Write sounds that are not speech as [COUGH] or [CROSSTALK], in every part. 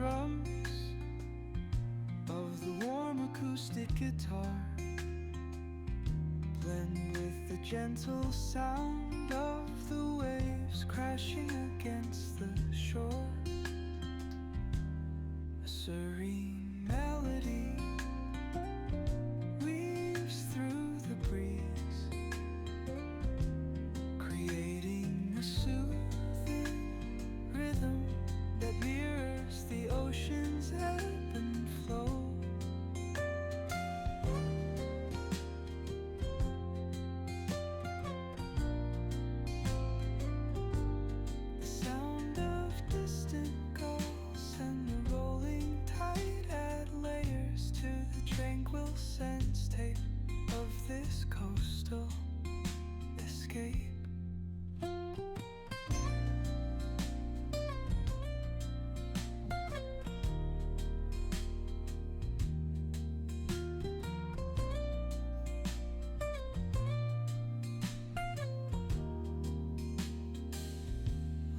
strums of the warm acoustic guitar blend with the gentle sound of the waves crashing against the shore. A serene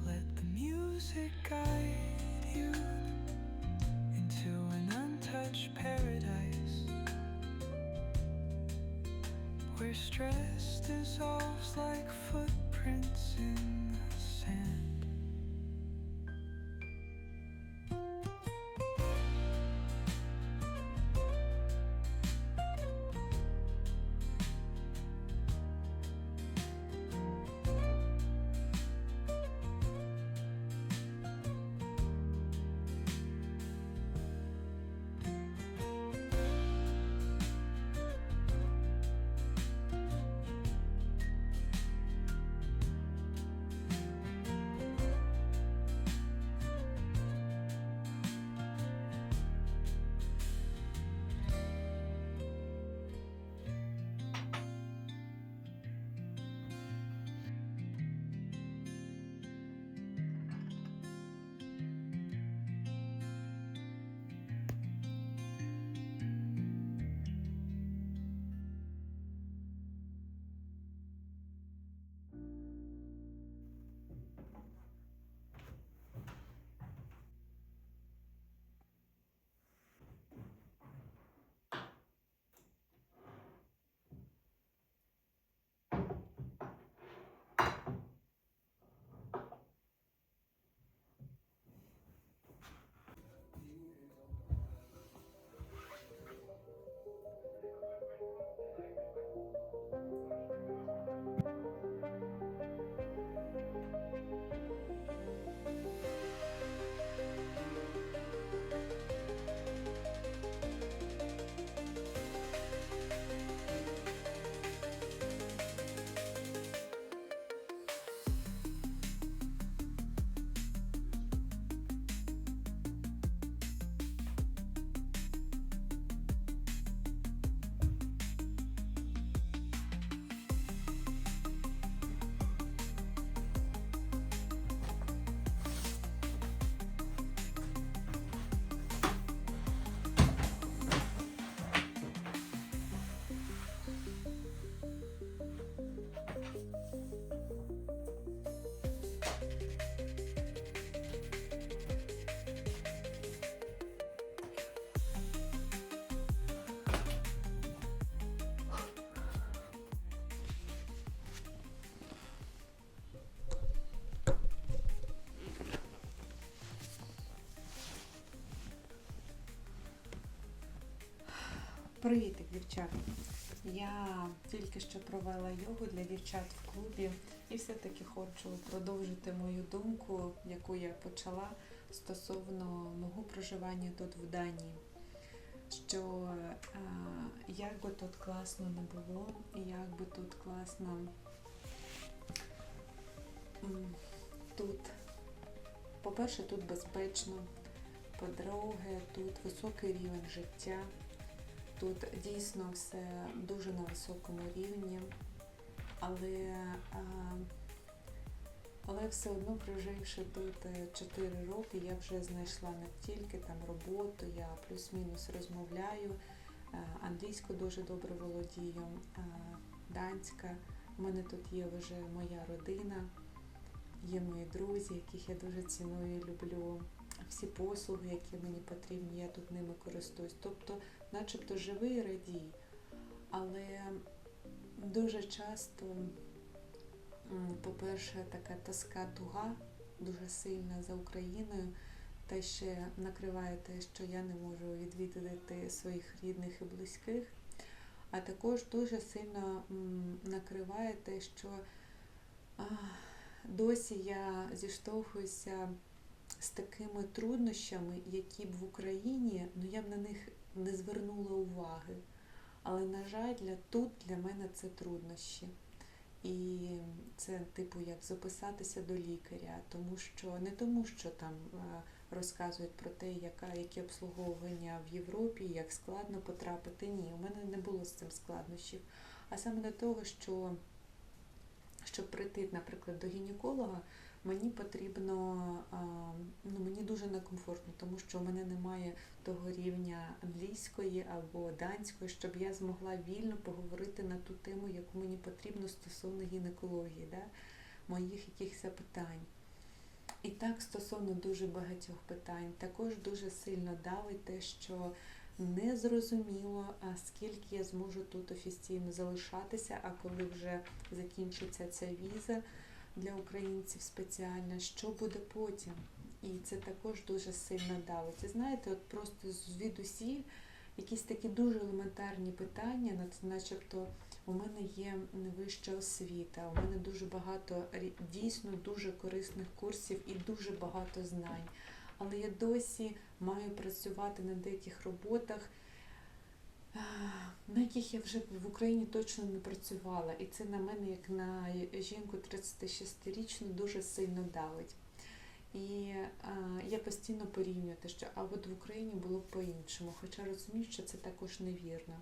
Let the music guide stress dissolves like footprints in Привітик, дівчат! Я тільки що провела йогу для дівчат в клубі і все-таки хочу продовжити мою думку, яку я почала стосовно мого проживання тут в Данії. Що е, як би тут класно не було, як би тут класно тут, по-перше, тут безпечно, по-друге, тут високий рівень життя. Тут дійсно все дуже на високому рівні, але, але все одно, проживши тут 4 роки, я вже знайшла не тільки там роботу, я плюс-мінус розмовляю, англійську дуже добре володію, данська. У мене тут є вже моя родина, є мої друзі, яких я дуже ціную і люблю. Всі послуги, які мені потрібні, я тут ними користуюсь. Тобто, начебто живий і радій. Але дуже часто, по-перше, така тоска туга дуже сильна за Україною. Та ще накриває те, що я не можу відвідати своїх рідних і близьких. А також дуже сильно накриває те, що досі я зіштовхуюся з такими труднощами, які б в Україні, ну я б на них не звернула уваги. Але, на жаль, для, тут для мене це труднощі. І це, типу, як записатися до лікаря, тому що не тому, що там е, розказують про те, яка, яке обслуговування в Європі, як складно потрапити. Ні, у мене не було з цим складнощів. А саме до того, що щоб прийти, наприклад, до гінеколога, мені потрібно, ну мені дуже некомфортно, тому що у мене немає того рівня англійської або данської, щоб я змогла вільно поговорити на ту тему, яку мені потрібно стосовно гінекології, да? моїх якихось питань. І так стосовно дуже багатьох питань, також дуже сильно давить те, що не зрозуміло, скільки я зможу тут офіційно залишатися, а коли вже закінчиться ця віза для українців спеціальна, що буде потім. І це також дуже сильно давить. І знаєте, от просто звідусіль якісь такі дуже елементарні питання, на- начебто у мене є вища освіта, у мене дуже багато дійсно дуже корисних курсів і дуже багато знань. Але я досі маю працювати на деяких роботах, на яких я вже в Україні точно не працювала. І це на мене, як на жінку 36-річну, дуже сильно давить. І а, я постійно порівнюю те, що а от в Україні було б по-іншому, хоча розумію, що це також невірно.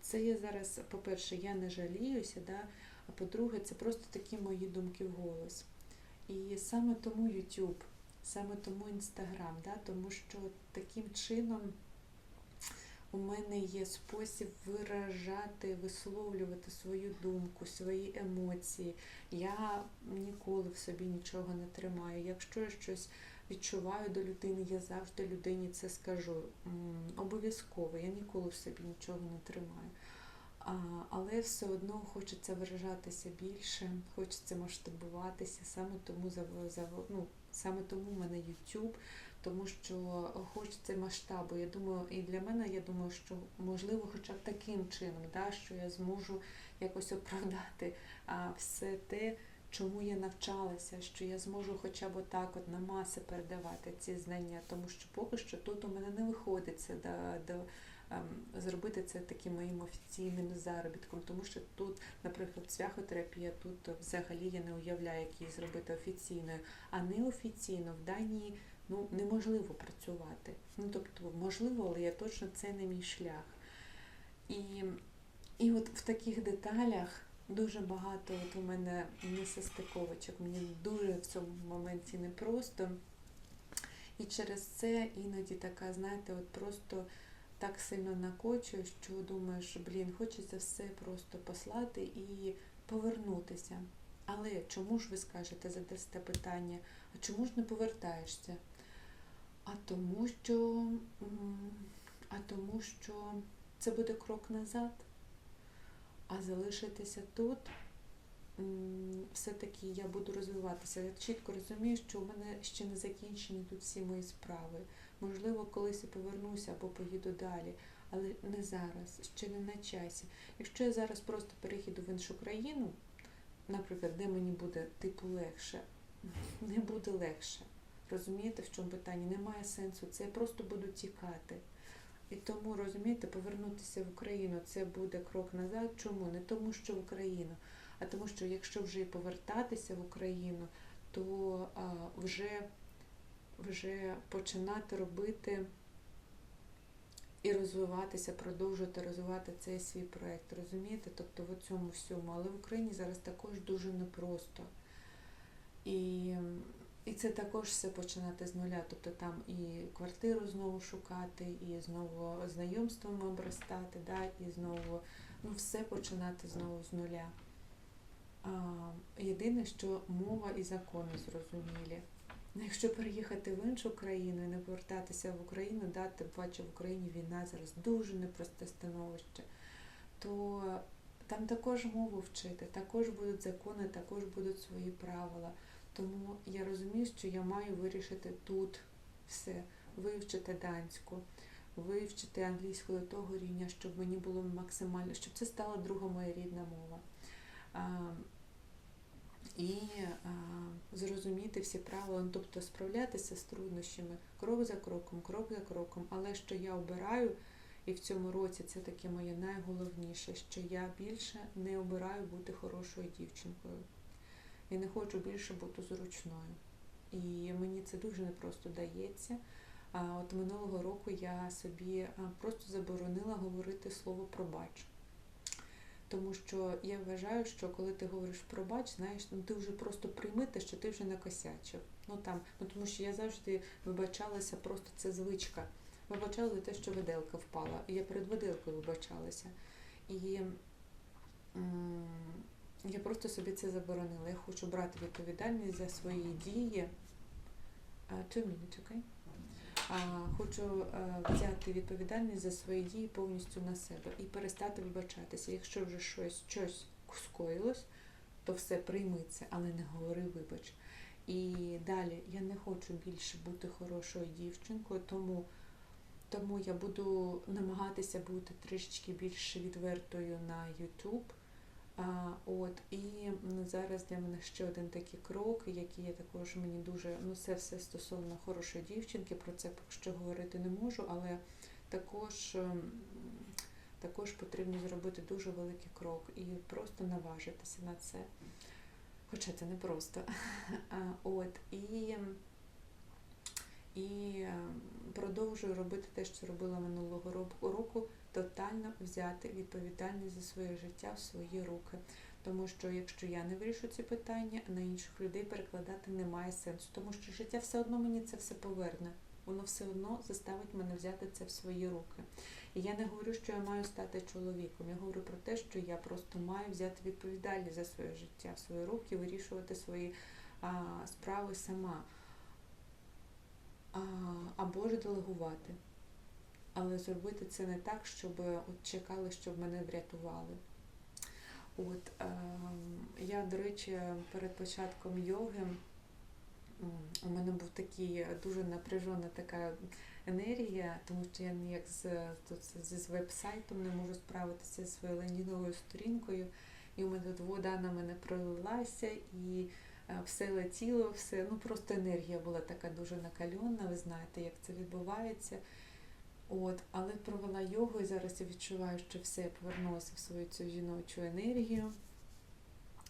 Це я зараз, по-перше, я не жаліюся, да? а по-друге, це просто такі мої думки в голос. І саме тому YouTube, саме тому Instagram, да? тому що таким чином у мене є спосіб виражати, висловлювати свою думку, свої емоції. Я ніколи в собі нічого не тримаю. Якщо я щось відчуваю до людини, я завжди людині це скажу. Обов'язково, я ніколи в собі нічого не тримаю. Але все одно хочеться виражатися більше, хочеться масштабуватися, саме тому ну, саме тому в мене YouTube, тому що хочеться масштабу. Я думаю, і для мене я думаю, що можливо, хоча б таким чином, да, що я зможу якось оправдати а, все те, чому я навчалася, що я зможу хоча б отак от на маси передавати ці знання, тому що поки що тут у мене не виходить це до, до ем, зробити це таким моїм офіційним заробітком, тому що тут, наприклад, цвяхотерапія, тут взагалі я не уявляю, як її зробити офіційною, а неофіційно в Данії ну, неможливо працювати. Ну, тобто, можливо, але я точно це не мій шлях. І, і от в таких деталях дуже багато от у мене несостиковочок. Мені дуже в цьому моменті непросто. І через це іноді така, знаєте, от просто так сильно накочує, що думаєш, блін, хочеться все просто послати і повернутися. Але чому ж ви скажете, задасте питання, а чому ж не повертаєшся? А тому що, а тому що це буде крок назад. А залишитися тут все-таки я буду розвиватися. Я чітко розумію, що у мене ще не закінчені тут всі мої справи. Можливо, колись я повернуся або поїду далі, але не зараз, ще не на часі. Якщо я зараз просто переїду в іншу країну, наприклад, де мені буде типу легше, [LAUGHS] не буде легше. Розумієте, в чому питання? Немає сенсу. Це просто буду тікати. І тому, розумієте, повернутися в Україну це буде крок назад. Чому? Не тому, що в Україну, а тому, що якщо вже і повертатися в Україну, то а, вже, вже починати робити і розвиватися, продовжувати розвивати цей свій проєкт. Розумієте? Тобто в цьому всьому. Але в Україні зараз також дуже непросто. І і це також все починати з нуля. Тобто там і квартиру знову шукати, і знову знайомствами обростати, да, і знову ну, все починати знову з нуля. А, єдине, що мова і закони зрозумілі. Якщо переїхати в іншу країну і не повертатися в Україну, да, тим паче в Україні війна зараз дуже непросте становище, то там також мову вчити, також будуть закони, також будуть свої правила. Тому я розумію, що я маю вирішити тут все, вивчити данську, вивчити англійську до того рівня, щоб мені було максимально, щоб це стала друга моя рідна мова. І а, зрозуміти всі правила, ну, тобто справлятися з труднощами крок за кроком, крок за кроком. Але що я обираю, і в цьому році це таке моє найголовніше, що я більше не обираю бути хорошою дівчинкою. І не хочу більше бути зручною. І мені це дуже непросто дається. От минулого року я собі просто заборонила говорити слово пробач. Тому що я вважаю, що коли ти говориш пробач, знаєш, ну ти вже просто прийми те, що ти вже накосячив. Ну там, ну тому що я завжди вибачалася, просто це звичка. Вибачала те, що виделка впала. Я перед виделкою вибачалася. І я просто собі це заборонила. Я хочу брати відповідальність за свої дії. Two minutes? А, Хочу е, взяти відповідальність за свої дії повністю на себе і перестати вибачатися. Якщо вже щось, щось скоїлось, то все прийми це, але не говори вибач. І далі я не хочу більше бути хорошою дівчинкою, тому, тому я буду намагатися бути трішечки більш відвертою на YouTube. От, і зараз для мене ще один такий крок, який я також мені дуже, ну це все стосовно хорошої дівчинки, про це поки що говорити не можу, але також, ем, також потрібно зробити дуже великий крок і просто наважитися на це. Хоча це не просто. [LAUGHS] От, і, і ем, продовжую робити те, що робила минулого ро- року, тотально взяти відповідальність за своє життя в свої руки. Тому що якщо я не вирішу ці питання, на інших людей перекладати немає сенсу. Тому що життя все одно мені це все поверне. Воно все одно заставить мене взяти це в свої руки. І я не говорю, що я маю стати чоловіком. Я говорю про те, що я просто маю взяти відповідальність за своє життя в свої руки, вирішувати свої а, справи сама. А, або ж делегувати. Але зробити це не так, щоб от чекали, щоб мене врятували. От ем, я, до речі, перед початком йоги у мене був такий дуже напряжена така енергія, тому що я ніяк з, тут, зі з веб-сайтом не можу справитися зі своєю лендінговою сторінкою. І у мене тут вода на мене пролилася, і е, все летіло, все, ну просто енергія була така дуже накальонна, ви знаєте, як це відбувається. От, але провела йогу і зараз я відчуваю, що все я повернулася в свою цю жіночу енергію.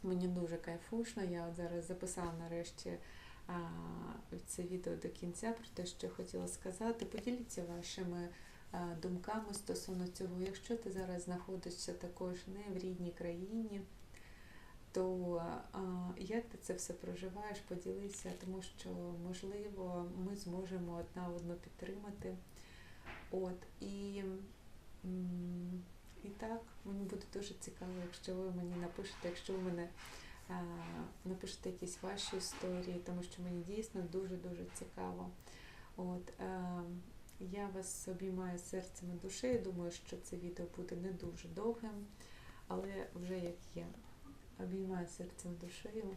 Мені дуже кайфушно. Я от зараз записала нарешті а, це відео до кінця про те, що хотіла сказати. Поділіться вашими а, думками стосовно цього. Якщо ти зараз знаходишся також не в рідній країні, то а, як ти це все проживаєш, поділися, тому що можливо ми зможемо одна одну підтримати. От і, і так, мені буде дуже цікаво, якщо ви мені напишете, якщо ви мене а, напишете якісь ваші історії, тому що мені дійсно дуже-дуже цікаво. От, а, я вас обіймаю серцем і душею. Думаю, що це відео буде не дуже довгим, але вже як є. Обіймаю серцем і душею.